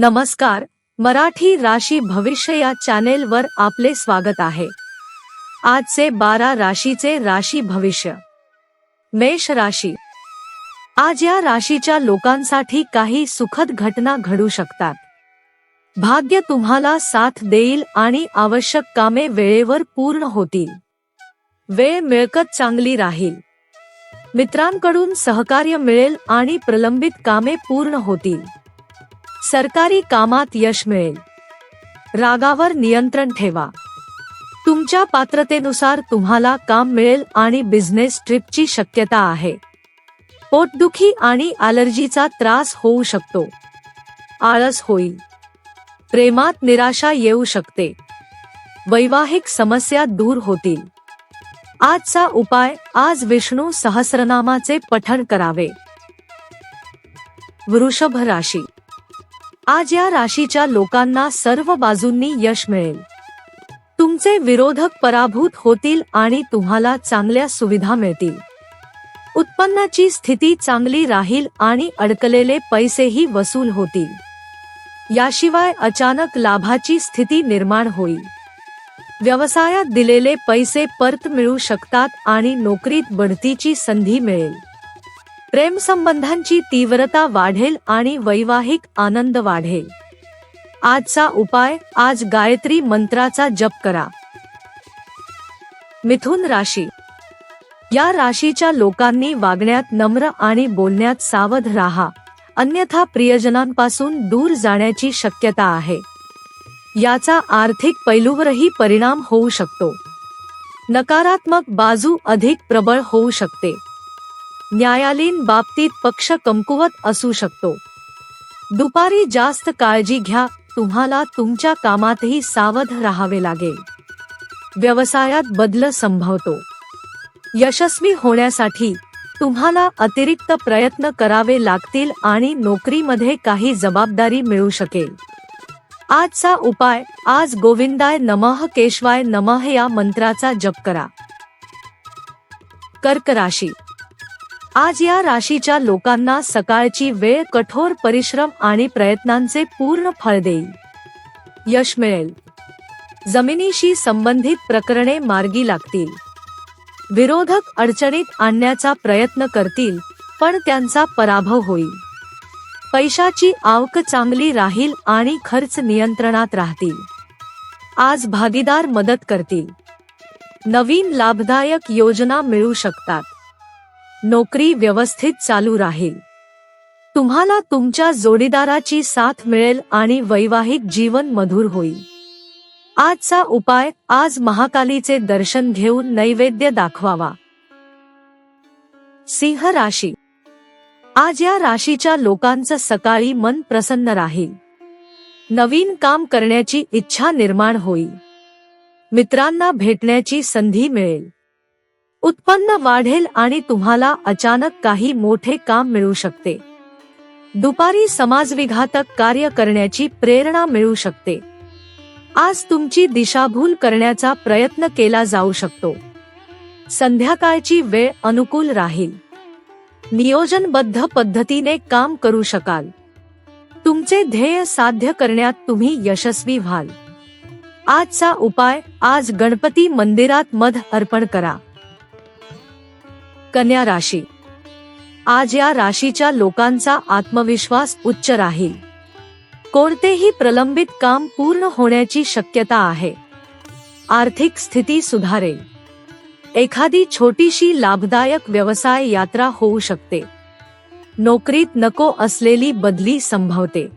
नमस्कार. मराठी राशी भविष्य या चॅनेलवर आपले स्वागत आहे. आजचे बारा राशीचे राशी भविष्य. मेष राशी. आज या राशीच्या लोकांसाठी काही सुखद घटना घडू शकतात. भाग्य तुम्हाला साथ देईल आणि आवश्यक कामे वेळेवर पूर्ण होतील. वेळ मिळकत चांगली राहील. मित्रांकडून सहकार्य मिळेल आणि प्रलंबित कामे पूर्ण होतील. सरकारी कामात यश मिळेल. रागावर नियंत्रण ठेवा. तुमच्या पात्रतेनुसार तुम्हाला काम मिळेल आणि बिझनेस ट्रिपची शक्यता आहे. पोटदुखी आणि अलर्जीचा त्रास होऊ शकतो. आळस होईल. प्रेमात निराशा येऊ शकते. वैवाहिक समस्या दूर होतील. आजचा उपाय आज विष्णू सहस्रनामाचे पठण करावे. वृषभ राशी आज या राशीच्या लोकांना सर्व बाजूंनी यश मिळेल. तुमचे विरोधक पराभूत होतील आणि तुम्हाला चांगल्या सुविधा मिळतील. उत्पन्नाची स्थिती चांगली राहील आणि अडकलेले पैसेही वसूल होतील. याशिवाय अचानक लाभाची स्थिती निर्माण होईल. व्यवसायात दिलेले पैसे परत मिळू शकतात आणि नोकरीत बढतीची संधी मिळेल. प्रेमसंबंधांची तीव्रता वाढेल आणि वैवाहिक आनंद वाढेल. आजचा उपाय आज गायत्री मंत्राचा जप करा. मिथुन राशी. या राशीच्या लोकांनी वागण्यात नम्र आणि बोलण्यात सावध राहा. अन्यथा प्रियजनांपासून दूर जाण्याची शक्यता आहे. याचा आर्थिक पैलूवरही परिणाम होऊ शकतो. नकारात्मक बाजू अधिक प्रबळ होऊ शकते. न्यायालयीन बाबतीत पक्ष कमकुवत असू शकतो. दुपारी जास्त काळजी घ्या तुम्हाला तुमच्या कामातही सावध राहावे लागेल. व्यवसायात बदल संभवतो. यशस्वी होण्यासाठी तुम्हाला अतिरिक्त प्रयत्न करावे लागतील आणि नोकरीमध्ये काही जबाबदारी मिळू शकेल. आजचा उपाय आज गोविंदाय नमः केशवाय नमः या मंत्राचा जप करा. कर्क राशी आज या राशीच्या लोकांना सकाळची वेळ कठोर परिश्रम आणि प्रयत्नांचे पूर्ण फळ देईल. यश मिळेल. जमिनीशी संबंधित प्रकरणे मार्गी लागतील. विरोधक अडचणीत आणण्याचा प्रयत्न करतील पण त्यांचा पराभव होईल. पैशाची आवक चांगली राहील आणि खर्च नियंत्रणात राहतील. आज भागीदार मदत करतील. नवीन लाभदायक योजना मिळू शकतात. नोकरी व्यवस्थित चालू राहील. तुम्हाला तुमच्या जोडीदाराची साथ मिळेल आणि वैवाहिक जीवन मधुर होईल. आजचा उपाय आज महाकालीचे दर्शन घेऊन नैवेद्य दाखवावा. सिंह राशी. आज या राशीच्या लोकांचं सकाळी मन प्रसन्न राहील. नवीन काम करण्याची इच्छा निर्माण होईल. मित्रांना भेटण्याची संधी मिळेल. उत्पन्न वाढेल आणि तुम्हाला अचानक काही मोठे काम मिळू शकते. दुपारी समाजविघातक कार्य करण्याची प्रेरणा मिळू शकते. आज तुमची दिशाभूल करण्याचा प्रयत्न केला जाऊ शकतो. संध्याकाळची वेळ अनुकूल राहील. नियोजनबद्ध पद्धतीने काम करू शकाल. तुमचे ध्येय साध्य करण्यात तुम्ही यशस्वी व्हाल. आजचा उपाय आज गणपती मंदिरात मध अर्पण करा. कन्या राशी. आज या राशीच्या लोकांचा आत्मविश्वास उच्च राहील. कोणतेही प्रलंबित काम पूर्ण होण्याची शक्यता आहे. आर्थिक स्थिती सुधारेल. एखादी छोटीशी लाभदायक व्यवसाय यात्रा होऊ शकते. नोकरीत नको असलेली बदली संभवते.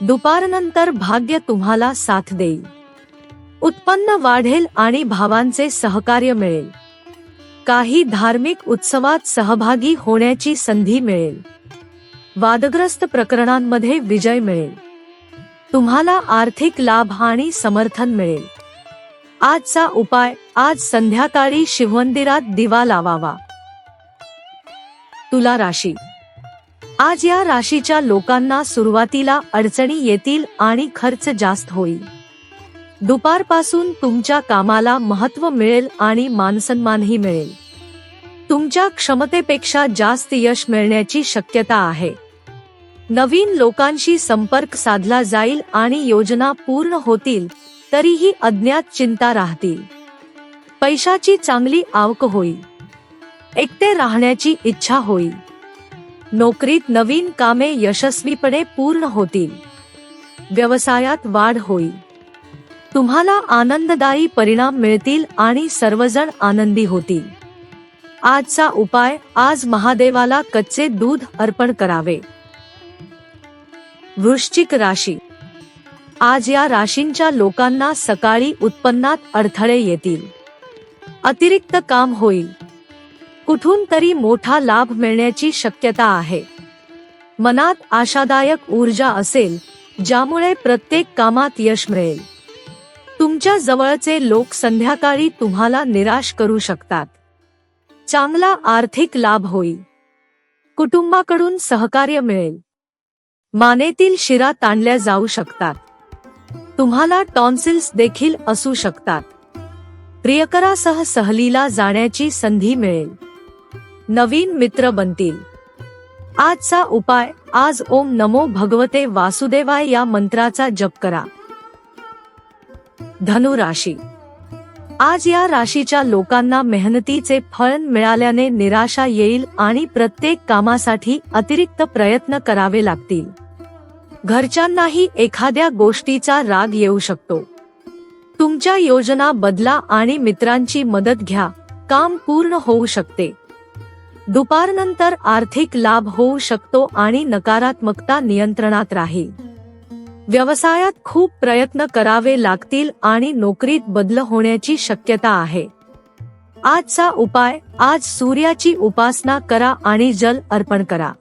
दुपारनंतर भाग्य तुम्हाला साथ देईल. उत्पन्न वाढेल आणि भावांचे सहकार्य मिळेल. काही धार्मिक उत्सवात सहभागी होण्याची संधी मिळेल. वादग्रस्त प्रकरणांमध्ये विजय मिळेल. तुम्हाला आर्थिक लाभ आणि समर्थन मिळेल. आजचा उपाय आज संध्याकाळी शिवमंदिरात दिवा लावावा. तुला राशी. आज या राशीच्या लोकांना सुरुवातीला अडचणी येतील आणि खर्च जास्त होईल. दुपारपासून तुमच्या कामाला महत्त्व मिळेल आणि मानसन्मानही मिळेल. तुमच्या क्षमतेपेक्षा जास्त यश मिळण्याची शक्यता आहे. नवीन लोकांशी संपर्क साधला जाईल आणि योजना पूर्ण होतील तरीही अज्ञात चिंता राहतील. पैशाची चांगली आवक होईल. एकटे राहण्याची इच्छा होईल. नोकरीत नवीन कामे यशस्वीपणे पूर्ण होतील. व्यवसायात वाढ होईल. तुम्हाला आनंददायी परिणाम मिळतील आणि सर्वजण आनंदी होतील. आजचा उपाय आज महादेवाला कच्चे दूध अर्पण करावे. वृश्चिक राशी. आज या राशींच्या लोकांना सकाळी उत्पन्नात अडथळे येतील. अतिरिक्त काम होईल. कुठून तरी मोठा लाभ मिळण्याची शक्यता आहे. मनात आशादायक ऊर्जा असेल ज्यामुळे प्रत्येक कामात यश मिळेल. तुमच्या जवळचे लोक संध्याकाळी तुम्हाला निराश करू शकतात. चांगला आर्थिक लाभ होईल. कुटुंबाकडून सहकार्य मिळेल. मानेतील शिरा ताणल्या जाऊ शकतात. तुम्हाला टॉन्सिल्स देखील असू शकतात. प्रियकरासह सहलीला जाण्याची संधी मिळेल. नवीन मित्र बनतील. आजचा उपाय आज ओम नमो भगवते वासुदेवाय या मंत्राचा जप करा. धनु राशी. आज या राशीच्या लोकांना मेहनतीचे फळ मिळाल्याने निराशा येईल आणि प्रत्येक कामासाठी अतिरिक्त प्रयत्न करावे लागतील. घरच्यांनाही एखाद्या गोष्टीचा राग येऊ शकतो. तुमच्या योजना बदला आणि मित्रांची मदत घ्या. काम पूर्ण होऊ शकते. दुपारनंतर आर्थिक लाभ होऊ शकतो आणि नकारात्मकता नियंत्रणात राहील. व्यवसायात खूप प्रयत्न करावे लागतील आणि नोकरीत बदल होण्याची शक्यता आहे. आजचा उपाय आज सूर्याची उपासना करा आणि जल अर्पण करा.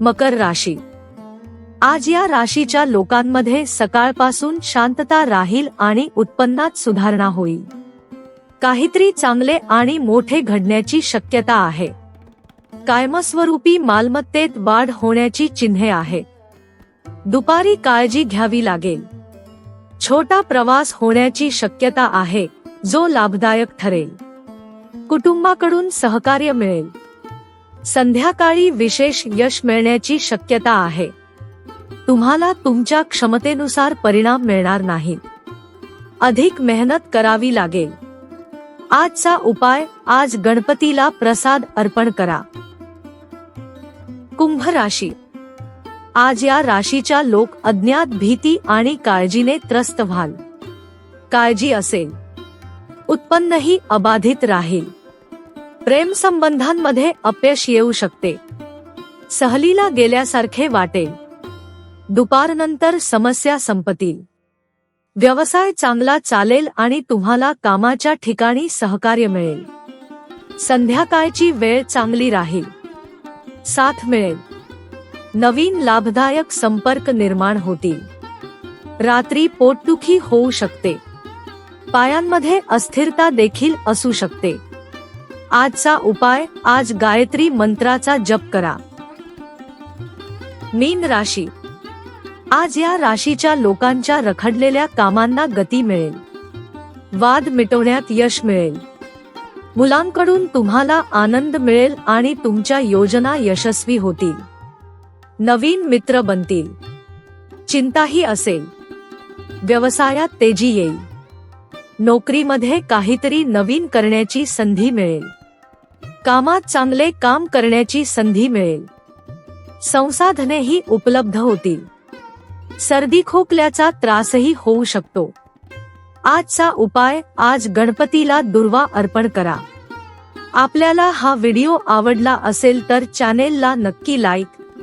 मकर राशी. आज या राशीच्या लोकांमध्ये सकाळपासून शांतता राहील आणि उत्पन्नात सुधारणा होईल. काहीतरी चांगले आणि मोठे घडण्याची शक्यता आहे. कायमस्वरूपी मालमत्तेत वाढ होण्याची चिन्हे आहेत. दुपारी काळजी घ्यावी लागेल. छोटा प्रवास होण्याची शक्यता आहे जो लाभदायक ठरेल. कुटुंबाकडून सहकार्य मिळेल. संध्याकाळी विशेष यश मिळण्याची शक्यता आहे. तुम्हाला तुमच्या क्षमतेनुसार परिणाम मिळणार नाही. अधिक मेहनत करावी लागेल. आजचा उपाय आज गणपतीला प्रसाद अर्पण करा. कुंभ राशी आज या राशीच्या लोक अज्ञात भीती आणि काळजीने त्रस्त व्हाल. काळजी असेल. उत्पन्नही अबाधित राहील. प्रेम संबंधांमध्ये अपयश येऊ शकते. सहलीला गेल्यासारखे वाटेल. दुपारनंतर समस्या संपतील. व्यवसाय चांगला चालेल आणि तुम्हाला कामाच्या ठिकाणी सहकार्य मिळेल. संध्याकाळची वेळ चांगली राहील. साथ मिळेल. नवीन लाभदायक संपर्क निर्माण होतील. रात्री पोटदुखी होऊ शकते. पायांमध्ये अस्थिरता देखील असू शकते. आजचा उपाय आज गायत्री मंत्राचा जप करा. मीन राशी. आज या राशीच्या लोकांच्या रखडलेल्या कामांना गती मिळेल. वाद मिटवण्यात यश मिळेल. मुलांकडून तुम्हाला आनंद मिळेल आणि तुमच्या योजना यशस्वी होतील. नवीन मित्र बनतील. चिंताही असेल. व्यवसायात तेजी येईल. नोकरीमध्ये काहीतरी नवीन करण्याची संधी मिळेल. कामात चांगले काम करण्याची संधी मिळेल. संसाधनेही उपलब्ध होतील. सर्दी खोकल्याचा त्रासही होऊ शकतो. आजचा उपाय आज गणपतीला दुर्वा अर्पण करा. आपल्याला हा व्हिडिओ आवडला असेल तर चॅनेलला नक्की लाईक